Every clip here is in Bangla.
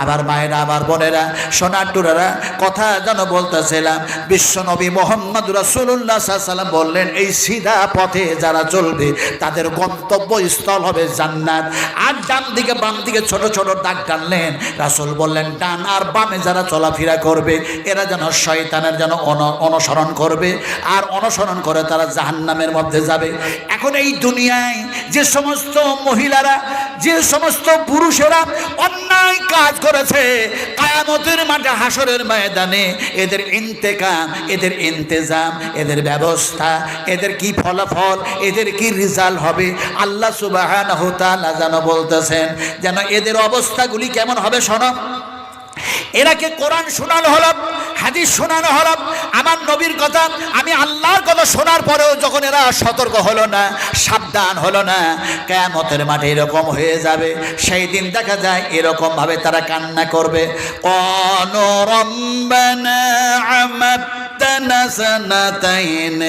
আবার মায়েরা, আবার বোনেরা, সোনার টুরারা কথা যেন বলতেছিলাম, বিশ্বনবী মোহাম্মদ রাসুল্লাহ বললেন, এই সিধা পথে যারা চলবে, তাদের গন্তব্য স্থল হবে জান্নাত। আর ডান দিকে, বাম দিকে ছোট ছোট দাগ টানলেন, রাসুল বললেন, ডান আর বামে যারা চলাফেরা করবে, এরা যেন শয়তানের যেন অন- অনুসরণ করবে, আর অনুসরণ করে তারা জাহান্নামের মধ্যে যাবে। এখন এই দুনিয়ায় যে সমস্ত মহিলারা, যে সমস্ত পুরুষেরা অন্যায় কাজ করেছে। কায়ামতের মাঠে হাসরের ময়দানে এদের ইন্তেকাম, এদের ইন্তেজাম, এদের ব্যবস্থা, এদের কি ফলাফল, এদের কি রেজাল্ট হবে? আল্লাহ সুবাহান হুতালা যেন বলতেছেন, যেন এদের অবস্থাগুলি কেমন হবে শোনো। এরাকে কোরআন শোনানো হলো? হাদিস শোনানো হল, আমার নবীর কথা, আমি আল্লাহর কথা শোনার পরেও যখন এরা সতর্ক হলো না, সাবধান হলো না কেমতের মাঠে এরকম হয়ে যাবে, সেই দিন দেখা যায় এরকমভাবে তারা কান্না করবে। অনরম্বানা আমাত্তানা سنتين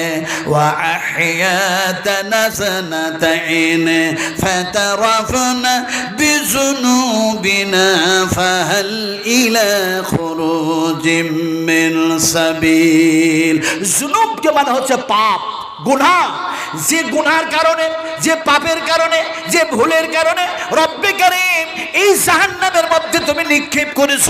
وأحياتنا سنتين فترفنا بذنوبنا فهل إلى خروج من سبيل জুনুবকে মানে হচ্ছে পাপ গুনাহ যে গুনার কারণে যে পাপের কারণে যে ভুলের কারণে রব্বে কারিম, এই জাহান্নামের মধ্যে তুমি নিক্ষেপ করেছ।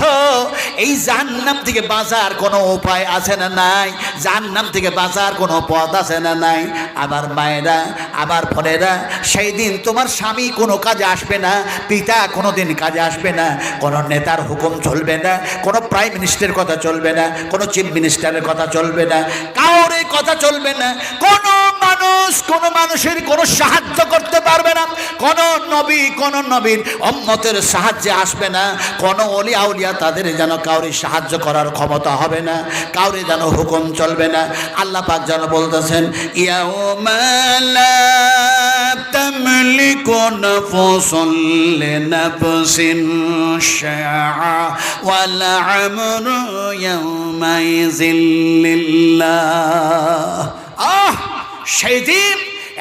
এই জাহান্নাম থেকে বাঁচার কোনো উপায় আছে না নাই? জাহান্নাম থেকে বাঁচার কোনো পথ আছে না নাই? আবার মায়েরা আবার ফলেরা সেই দিন তোমার স্বামী কোনো কাজে আসবে না, পিতা কোনো দিন কাজে আসবে না, কোনো নেতার হুকুম চলবে না, কোনো প্রাইম মিনিস্টারের কথা চলবে না, কোনো চিফ মিনিস্টারের কথা চলবে না, কাউরে কথা চলবে না, কোনো মানুষ কোনো মানুষের কোনো সাহায্য করতে পারবে না কোনো নবী কোনো নবীর অম্মতের সাহায্যে আসবে না কোনো অলি আউলিয়া তাদের যেন কাউরে সাহায্য করার ক্ষমতা হবে না কাউরে যেন হুকুম চলবে না আল্লাহ পাক যেন বলতেছেন ইয়াউমালা تملك نفس لنفس شيئا والعمر يومئذ لله আহ সেই দিন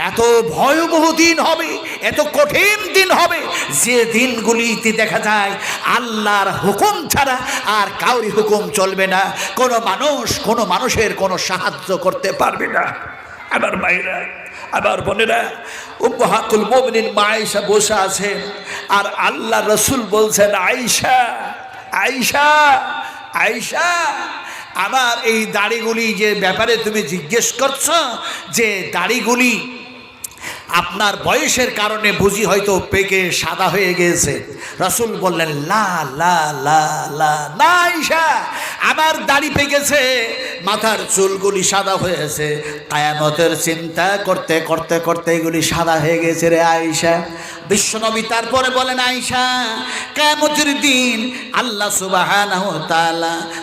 এত ভয়াবহ দিন হবে, এত কঠিন দিন হবে, যে দিনগুলিতে দেখা যায় আল্লাহর হুকুম ছাড়া আর কাউরি হুকুম চলবে না। কোনো মানুষ কোনো মানুষের কোনো সাহায্য করতে পারবে না। আবার মায়েরা আবার বোনেরা উপহাতুল মোমিনিন মা আয়েশা বসে আছে আর আল্লাহ রসুল বলছেন, আয়েশা আয়েশা আয়েশা আমার এই দাড়িগুলি যে ব্যাপারে তুমি জিজ্ঞেস করছ, যে দাড়িগুলি আপনার বয়সের কারণে বুঝি হয়তো পেকে সাদা হয়ে গিয়েছে। রসুল বললেন, লা লা লা লা না আমার দাড়ি পেকেছে মাথার চুলগুলি সাদা হয়েছে। কায়ামতের চিন্তা করতে করতে করতে এগুলি সাদা হয়ে গেছে রে আয়েশা। বিশ্বনবী তারপরে বলেন, আয়েশা, কায়ামতের দিন আল্লাহ সুবাহ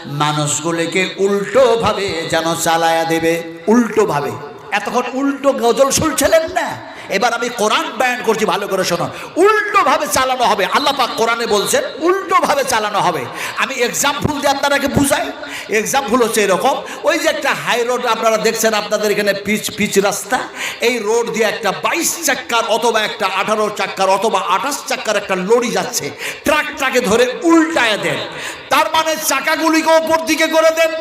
মানুষগুলিকে উল্টোভাবে যেন চালায়া দেবে। উল্টোভাবে। এতক্ষণ উল্টো গজল শুনছিলেন না? এবার আমি কোরআন ব্যান করছি, ভালো করে শোনো। উল্টোভাবে চালানো হবে। আল্লাহ পাক কোরআনে বলছেন, উল্টোভাবে চালানো হবে। আমি এক্সাম্পল দিয়ে আপনারাকে বুঝাই। এক্সাম্পল হচ্ছে এরকম, ওই যে একটা হাই রোড আপনারা দেখছেন আপনাদের এখানে পিচ পিচ রাস্তা। এই রোড দিয়ে একটা বাইশ চাক্কার অথবা একটা আঠারো চাক্কার অথবা আঠাশ চাক্কার একটা লরি যাচ্ছে। ট্রাকটাকে ধরে উল্টায় দেন। তার মানে চাকাগুলিকে ওপর দিকে করে দেন,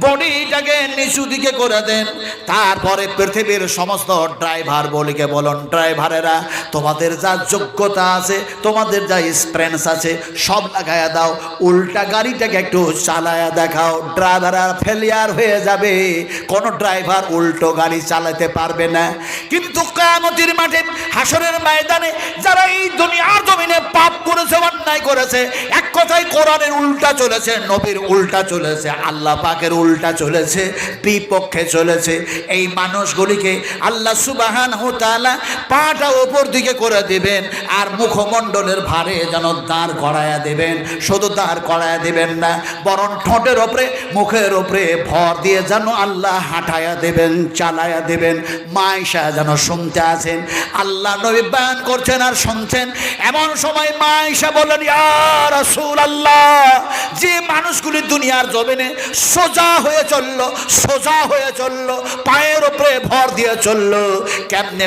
বডিটাকে নিচু দিকে করে দেন। তারপরে পৃথিবীর সমস্ত ড্রাইভার বলিকে বলুন ড্রাইভারেরা তোমাদের যা যোগ্যতা আছে, তোমাদের যা এক্সপিরিয়েন্স আছে, সব লাগায়া দাও, উল্টা গাড়িটাকে একটু চালায়া দেখাও ড্রাইভাররা ফেলিয়ার হয়ে যাবে। কোনো ড্রাইভার উল্টো গাড়ি চালাতে পারবে না। কিন্তু কামতির মাঠে হাসরের ময়দানে যারা এই দুনিয়ার জমিনে পাপ করেছে, অন্যায় করেছে, এক কথায় কোরআনের উল্টা চলেছে, নবীর উল্টা চলেছে, আল্লাহ পাকের উল্টা চলেছে, বিপক্ষে চলেছে। এই মানুষগুলিকে আল্লাহ সুবাহান হোতালা পাটা ওপর দিকে করে দিবেন আর মুখমণ্ডলের ভারে যেন দাঁড় করায়া দেবেন, শুধু দাঁড় করায়া দেবেন না, বরং ঠোঁটের ওপরে, মুখের ওপরে ভর দিয়ে যেন আল্লাহ হাঁটায়া দেবেন, চালায়া দেবেন মাইশা যেন শুনতে আছেন। আল্লাহ নবী বয়ান করছেন আর শুনছেন। এমন সময় মাইশা বললেন, ইয়া রাসূল আল্লাহ যে মানুষগুলি দুনিয়ার জমিনে সোজা হয়ে চলল, সোজা হয়ে চলল, পায়ের ওপরে ভর দিয়ে চলল, কেমনে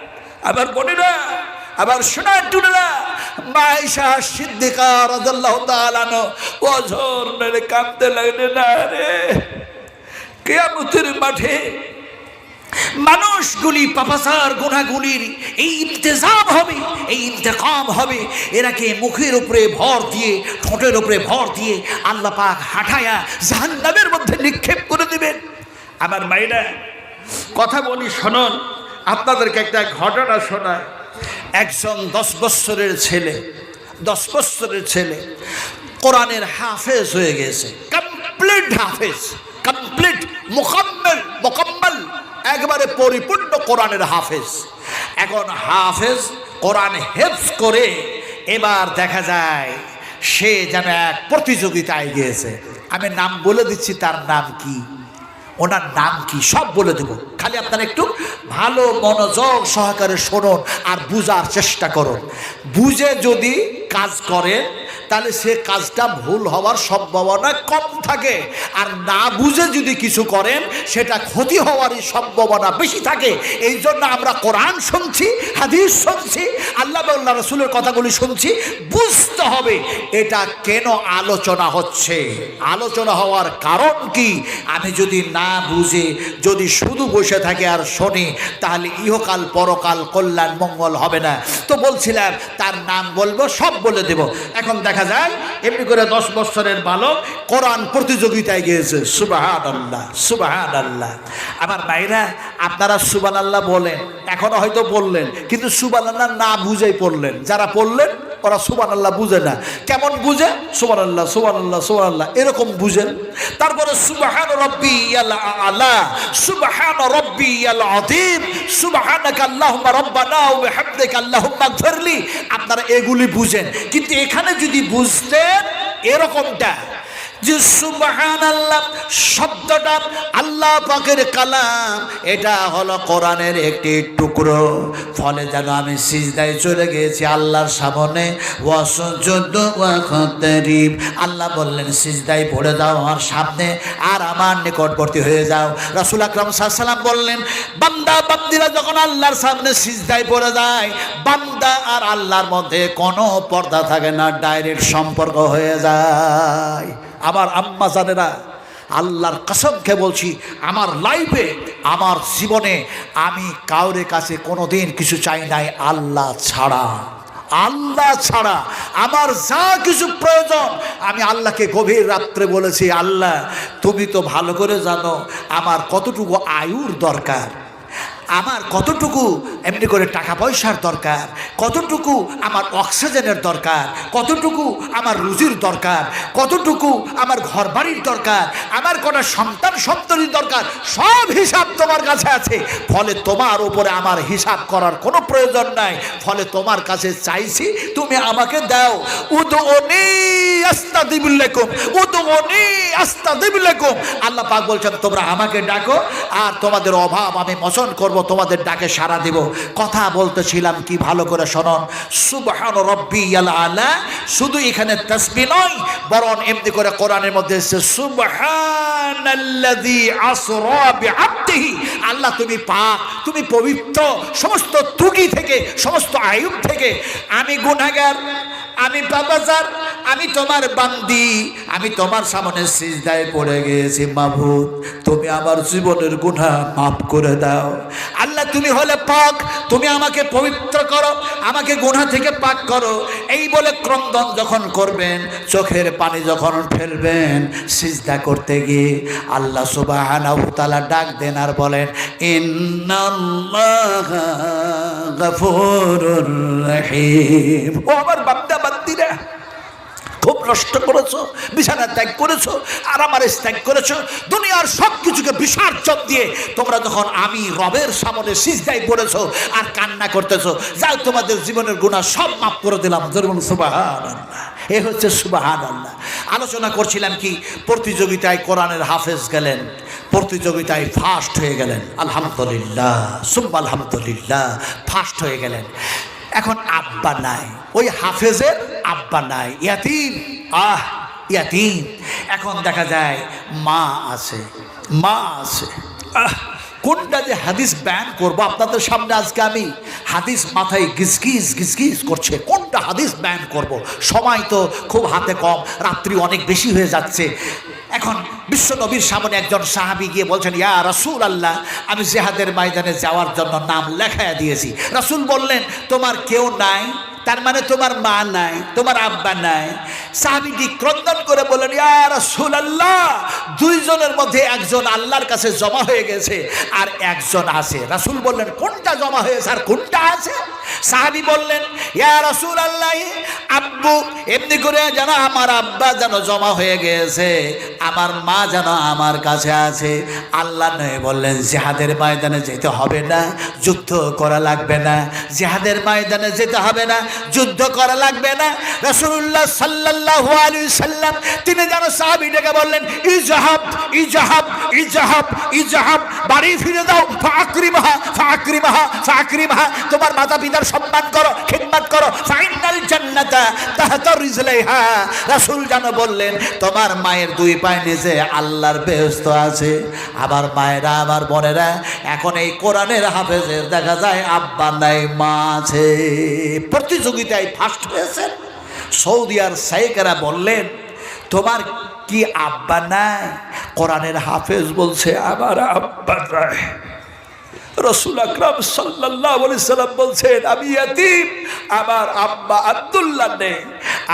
আবার বোনেরা, আবার শোনার টুনেরা মাইশা সিদ্দিকা রাদিয়াল্লাহু তাআলা ও ঝোর মেরে কাঁদতে লাগলেন না রে, কেয়ামতের মাঠে মানুষগুলি পাপাসার গোনাগুলির এই ইন্তজাম হবে, এই ইন্তকাম হবে। এরাকে মুখের উপরে ভর দিয়ে, ঠোঁটের উপরে ভর দিয়ে আল্লাহ পাক হাঁটায়া জাহান্নামের মধ্যে নিক্ষেপ করে দেবেন। আমার মায়েরা, কথা বলি, শোনন। আপনাদেরকে একটা ঘটনা শোনায়। একজন দশ বৎসরের ছেলে, দশ বৎসরের ছেলে কোরআনের হাফেজ হয়ে গেছে কমপ্লিট হাফেজ কমপ্লিট মোকাম্মল মোকাম্মল, একবারে পরিপূর্ণ কোরআনের হাফেজ। এখন হাফেজ কোরআন হেফজ করে এবার দেখা যায় সে যেন এক প্রতিযোগিতায় গিয়েছে। আমি নাম বলে দিচ্ছি, তার নাম কি? ওনার নাম কি? সব বলে দেব। খালি আপনারা একটু ভালো মনোযোগ সহকারে শোনন আর বুঝার চেষ্টা করুন। বুঝে যদি কাজ করে, তাহলে সে কাজটা ভুল হওয়ার সম্ভাবনা কম থাকে। আর না বুঝে যদি কিছু করেন, সেটা ক্ষতি হওয়ারই সম্ভাবনা বেশি থাকে। এই জন্য আমরা কোরআন শুনছি, হাদিস শুনছি, আল্লাহ আল্লাহ রসুলের কথাগুলি শুনছি, বুঝতে হবে এটা কেন আলোচনা হচ্ছে। আলোচনা হওয়ার কারণ কি? আমি যদি না বুঝে, যদি শুধু বসে থাকে আর শুনি, তাহলে ইহকাল পরকাল কল্যাণ মঙ্গল হবে না। তো বলছিলাম, তার নাম বলব সব বলে দেব। এখন দেখা যায় এমনি করে দশ বছরের বালক কোরআন প্রতিযোগিতায় গিয়েছে। সুবাহান আল্লাহ সুবাহান আল্লাহ আমার ভাইরা, আপনারা সুবান আল্লাহ বলেন, এখনও হয়তো বললেন, কিন্তু সুবান আল্লাহ না বুঝেই পড়লেন। যারা পড়লেন ওরা সুবান আল্লাহ বুঝে না। কেমন বুঝে? সুবান আল্লাহ সুবান আল্লাহ সুবান আল্লাহ এরকম বুঝেন তারপরে সুবাহান রব্বি আলা, সুবাহান রব্বি আল আদিম আল্লাহ রব্বানা ওয়া আল্লাহ আল্লাহুম্মা আপনারা এগুলি বুঝেন। কিন্তু এখানে যদি বুঝতেন, এরকমটা যে সুবাহান আল্লাহ শব্দটা আল্লাহ পাকের কালাম, এটা হলো কোরআনের একটি টুকরো। ফলে যেন আমি সিজদায় চলে গিয়েছি আল্লাহর সামনে। ওয়াসুজুদ ওয়া খাতারিব। আল্লাহ বললেন, সিজদায় পড়ে যাও আমার সামনে আর আমার নিকটবর্তী হয়ে যাও। রাসুল আকরাম সাল্লাম বললেন, বান্দা বান্দিরা যখন আল্লাহর সামনে সিজদায় পড়ে যায়, বান্দা আর আল্লাহর মধ্যে কোনো পর্দা থাকে না, ডাইরেক্ট সম্পর্ক হয়ে যায়। আমার আম্মা জানেরা আল্লাহর কসমকে বলছি, আমার লাইফে আমার জীবনে আমি কাউরে কাছে কোনো দিন কিছু চাই নাই, আল্লাহ ছাড়া। আল্লাহ ছাড়া। আমার যা কিছু প্রয়োজন, আমি আল্লাহকে গভীর রাত্রে বলেছি, আল্লাহ, তুমি তো ভালো করে জানো, আমার কতটুকু আয়ুর দরকার। আমার কতটুকু এমনি করে টাকা পয়সার দরকার, কতটুকু আমার অক্সিজেনের দরকার, কতটুকু আমার রুজির দরকার, কতটুকু আমার ঘর বাড়ির দরকার, আমার কটা সন্তান সন্ততির দরকার, সব হিসাব তোমার কাছে আছে। ফলে তোমার উপরে আমার হিসাব করার কোনো প্রয়োজন নাই। ফলে তোমার কাছে চাইছি, তুমি আমাকে দাও। উদনি আস্তাদিবুল্লাকুম উদনি আস্তাদিবুল্লাকুম। আল্লাহ পাক বলছেন, তোমরা আমাকে ডাকো, আর তোমাদের অভাব আমি মোচন করব তোমাদের ডাকে সাড়া দেব। কথা বলতেছিলাম, কি ভালো করে শোনন। সুবহান রব্বি আলা, শুধু এখানে তসবি নয়, বরং এমনি করে কোরআনের মধ্যে এসেছে, সুবহানাল্লাযী আসরা বিআবদিহি। আল্লাহ, তুমি পাক, তুমি পবিত্র, সমস্ত ত্রুটি থেকে, সমস্ত আয়ুব থেকে, আমি গুনাহগার, আমি বাবাজার আমি তোমার বান্দি, আমি তোমার সামনে সিজদায় পড়ে গিয়েছি মাহবুদ তুমি আমার জীবনের গুনাহ মাফ করে দাও। আল্লাহ, তুমি হলে পাক, তুমি আমাকে পবিত্র করো, আমাকে গুনাহ থেকে পাক করো। এই বলে ক্রন্দন যখন করবেন, চোখের পানি যখন ফেলবেন, সিজদা করতে গিয়ে আল্লাহ সুবহানাহু তাআলা ডাক দেন আর বলেন, ইন্নাল্লাহা গফুরুর রহিম। ও আমার বান্দা, বান্দিরা নষ্ট করেছ, বিছানা ত্যাগ করেছ, আর আমার ত্যাগ করেছ, দুনিয়ার সব কিছুকে বিসর্জন দিয়ে তোমরা যখন আমি রবের সামনে সিজদাই পড়েছো আর কান্না করতেছো, যাও তোমাদের জীবনের গুণা সব মাফ করে দিলাম ধরুন সুবাহান এ হচ্ছে সুবাহান আল্লাহ আলোচনা করছিলাম কি, প্রতিযোগিতায় কোরআনের হাফেজ গেলেন, প্রতিযোগিতায় ফার্স্ট হয়ে গেলেন, আলহামদুলিল্লাহ, সুম্মা আলহামদুলিল্লাহ ফার্স্ট হয়ে গেলেন। এখন আব্বা নাই। ওই হাফেজের আব্বা নাই। ইয়াতিম? আহ, ইয়াতিম। এখন দেখা যায় মা আছে মা আছে। আহ। কোনটা যে হাদিস ব্যান করব আপনাদের সামনে আজকে আমি? হাদিস মাথায় গিসগিস গিসগিস করছে। কোনটা হাদিস ব্যান করব। সময় তো খুব হাতে কম, রাত্রি অনেক বেশি হয়ে যাচ্ছে। এখন বিশ্ব নবীর সামনে একজন সাহাবি গিয়ে বলছেন, ইয়া রাসূল আল্লাহ আমি জেহাদের ময়দানে যাওয়ার জন্য নাম লেখায়া দিয়েছি। রাসূল বললেন, তোমার কেউ নাই, তার মানে তোমার মা নাই, তোমার আব্বা নাই সাহাবিটি ক্রন্দন করে বললেন, ইয়া রাসূলুল্লাহ, দুইজনের মধ্যে একজন আল্লাহর কাছে জমা হয়ে গেছে আর একজন আছে। রাসূল বললেন, কোনটা জমা হয়েছে আর কোনটা আছে? সাহাবি বললেন, ইয়া রাসূলুল্লাহ, আব্বু, এমনি করে যেন আমার আব্বা যেন জমা হয়ে গেছে, আমার মা যেন আমার কাছে আছে। আল্লাহ নয় বললেন, জেহাদের ময়দানে যেতে হবে না, যুদ্ধ করা লাগবে না। জেহাদের ময়দানে যেতে হবে না, যুদ্ধ করা লাগবে না। রসুল্লাহ সাল্লাহ আলী সাল্লাম, তিনি যেন বললেন, ইজাহাব ইজাহাব ইজাহাব ইজাহাব, বাড়ি ফিরে দাও তোমার মাতা পিতার সম্মান করো, খিদমত করো ফাইনাল জান্নাতা যেন বললেন, তোমার মায়ের দুই পায়ে নিচে আল্লাহর বেহস্ত আছে, আবার মায়েরা আমার বোনেরা, এখন এই কোরআনের হাফেজের দেখা যায় আব্বা নাই, মা আছে। প্রতিযোগিতায় ফার্স্ট হয়েছেন। সৌদি আর সাইকেরা বললেন, তোমার কি আব্বা নাই? কোরআনের হাফেজ বলছে, আমার আব্বা নাই। রসুল আকরাম সাল্লাহ সাল্লাম বলছেন, আমি ইয়াতিম, আমার আব্বা আব্দুল্লাহ নেই,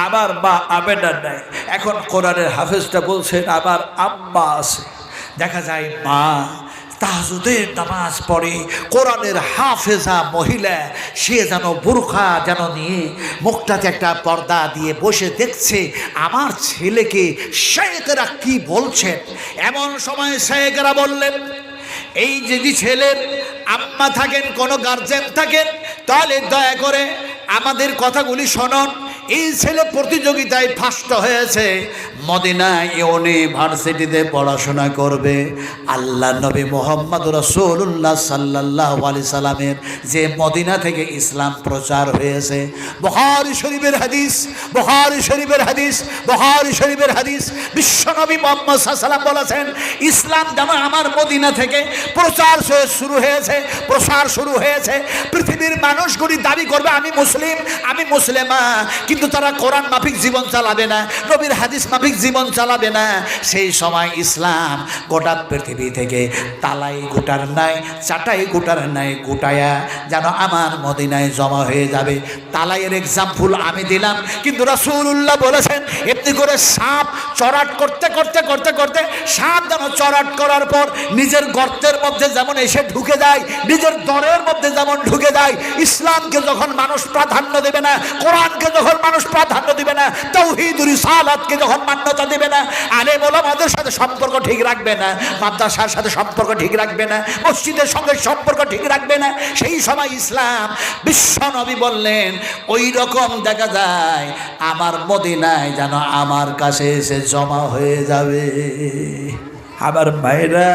আমার মা আমেনা নেই। এখন কোরআনের হাফেজটা বলছেন, আমার আম্মা আছে। দেখা যায় মা তাহাজুদের নামাজ পড়ে, কোরআনের হাফেজা মহিলা, সে যেন বুরখা যেন নিয়ে মুখটাতে একটা পর্দা দিয়ে বসে দেখছে, আমার ছেলেকে শেখেরা কি বলছেন? এমন সময় শেখেরা বললেন, এই যদি ছেলের আম্মা থাকেন, কোনো গার্জেন থাকেন, তাহলে দয়া করে আমাদের কথাগুলি শোনন। এই ছেলে প্রতিযোগিতায় ফার্স্ট হয়েছে। মদিনা ইউনিভার্সিটিতে পড়াশোনা করবে। আল্লাহ নবী মোহাম্মদ রসুল্লাহ সাল্লাহ আলি সাল্লামের যে মদিনা থেকে ইসলাম প্রচার হয়েছে। বহারি শরীফের হাদিস বহারি শরীফের হাদিস বহারি শরীফের হাদিস। বিশ্বনবী মোহাম্মদ সাল্লাম বলেছেন, ইসলাম যেন আমার মদিনা থেকে প্রচার শুরু হয়েছে, প্রসার শুরু হয়েছে। পৃথিবীর মানুষগুলি দাবি করবে, আমি মুসলিম, আমি মুসলিমা। কিন্তু তারা কোরআন মাফিক জীবন চালাবে না, নবীর হাদিস মাফিক জীবন চালাবে না। সেই সময় ইসলাম গোটা পৃথিবী থেকে তালাই গোটার নাই, চাটাই গোটার নাই, গোটায়া যেন আমার মদিনায় জমা হয়ে যাবে। তালাইয়ের এক্সাম্পল আমি দিলাম, কিন্তু রাসূলুল্লাহ বলেছেন, এমনি করে সাপ চড়াট করতে করতে করতে করতে সাপ যেন চড়াট করার পর নিজের গর্তের মধ্যে যেমন এসে ঢুকে যায়, নিজের দরের মধ্যে যেমন ঢুকে যায়, ইসলামকে যখন মানুষ প্রাধান্য দেবে না, কোরআনকে যখন মানুষ প্রাধান্য দিবে না, তৌহিদুল সালাতকে যখন মান্যতা দেবে না আলে মোলামাদের সাথে সম্পর্ক ঠিক রাখবে না, মাদ্রাসার সাথে সম্পর্ক ঠিক রাখবে না, মসজিদের সঙ্গে সম্পর্ক ঠিক রাখবে না, সেই সময় ইসলাম বিশ্ব নবী বললেন, ওই রকম দেখা যায়, আমার মদিনায় যেন আমার কাছে এসে জমা হয়ে যাবে। আমার মায়েরা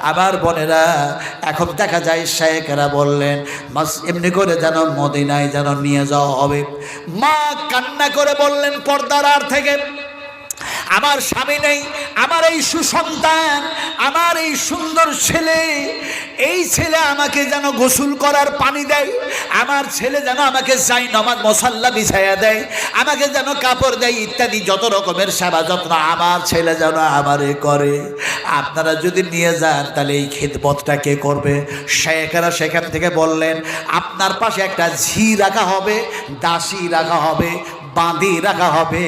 আমার বোনেরা, এখন দেখা যায় শেখেরা বললেন, মাস, এমনি করে যেন মদিনায় যেন নিয়ে যাওয়া হবে। মা কান্না করে বললেন, পর্দার আর থেকে আমার স্বামী নেই, আমার এই সুসন্তান, আমার এই সুন্দর ছেলে, এই ছেলে আমাকে যেন গোসল করার পানি দেয়, আমার ছেলে যেন আমাকে যাই নমাজ মশাল্লা বিছাইয়া দেয়, আমাকে যেন কাপড় দেয় ইত্যাদি যত রকমের সেবা যত্ন আমার ছেলে যেন আমারে করে। আপনারা যদি নিয়ে যান, তাহলে এই খেদমতটা কে করবে? শেখেরা সেখান থেকে বললেন, আপনার পাশে একটা ঝি রাখা হবে, দাসী রাখা হবে বাঁধি রাখা হবে।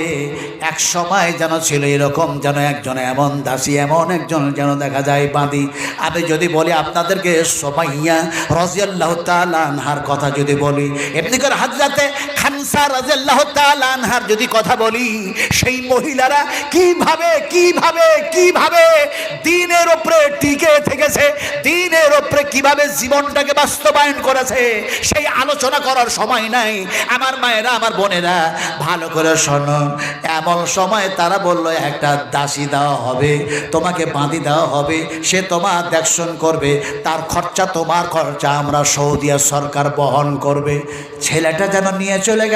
এক সময় যেন ছিল এরকম যেন একজন এমন দাসী, এমন একজন যেন দেখা যায় বাঁধি। আমি যদি বলি আপনাদেরকে সোমাইয়া রজিয়াল্লাহ তালানহার কথা যদি বলি, এমনি করে হাজরাতে আনসার রাজিয়াল্লাহু তাআলা আনহার যদি কথা বলি, সেই মহিলারা কীভাবে কীভাবে কীভাবে দিনের ওপরে টিকে থেকেছে, দিনের ওপরে কীভাবে জীবনটাকে বাস্তবায়ন করেছে, সেই আলোচনা করার সময় নাই। আমার মায়েরা, আমার বোনেরা, ভালো করে শোনো, এমন সময় তারা বলল, একটা দাসী দেওয়া হবে, তোমাকে বাঁধি দেওয়া হবে, সে তোমার দেখশন করবে, তার খরচা তোমার খরচা, আমরা সৌদিয়া সরকার বহন করবে। ছেলেটা যেন নিয়ে চলে গেল।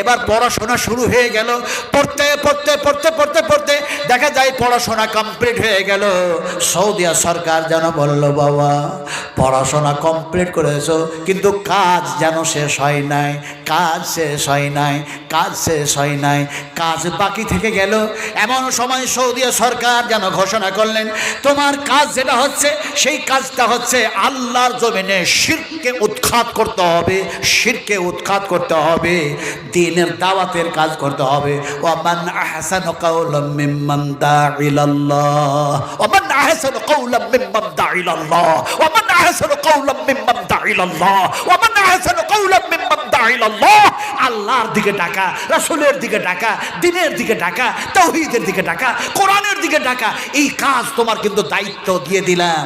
এবার পড়াশোনা শুরু হয়ে গেল। পড়তে পড়তে পড়তে পড়তে পড়তে দেখা যায় পড়াশোনা কমপ্লিট হয়ে গেল। সৌদিয়া সরকার যেন বলল, বাবা, পড়াশোনা কমপ্লিট করেছ, কিন্তু কাজ যেন শেষ হয় নাই, কাজ শেষ হয় নাই, কাজ শেষ হয় নাই, কাজ বাকি থেকে গেল। এমন সময় সৌদিয়া সরকার যেন ঘোষণা করলেন, তোমার কাজ যেটা হচ্ছে, সেই কাজটা হচ্ছে আল্লাহর জমিনে শিরকে উৎখাত করতে হবে, শিরকে উৎখাত করতে হবে। দিনের দাওয়াতের কাজ করতে হবে। ওমান আহসান কাউলাম মিম্মান দাইলাল্লাহ ওমান আহসান কাউলাম মিম্মান দাইলাল্লাহ ওমান আহসান কাউলাম মিম্মান দাইলাল্লাহ ওমান আহসান কাউলাম মিম্মান দাইলাল্লাহ আল্লাহর দিকে ডাকা, রাসূলের দিকে ডাকা, দিনের দিকে ডাকা তৌহিদের দিকে ডাকা, কোরআনের দিকে ডাকা, এই কাজ তোমার কিন্তু দায়িত্ব দিয়ে দিলাম।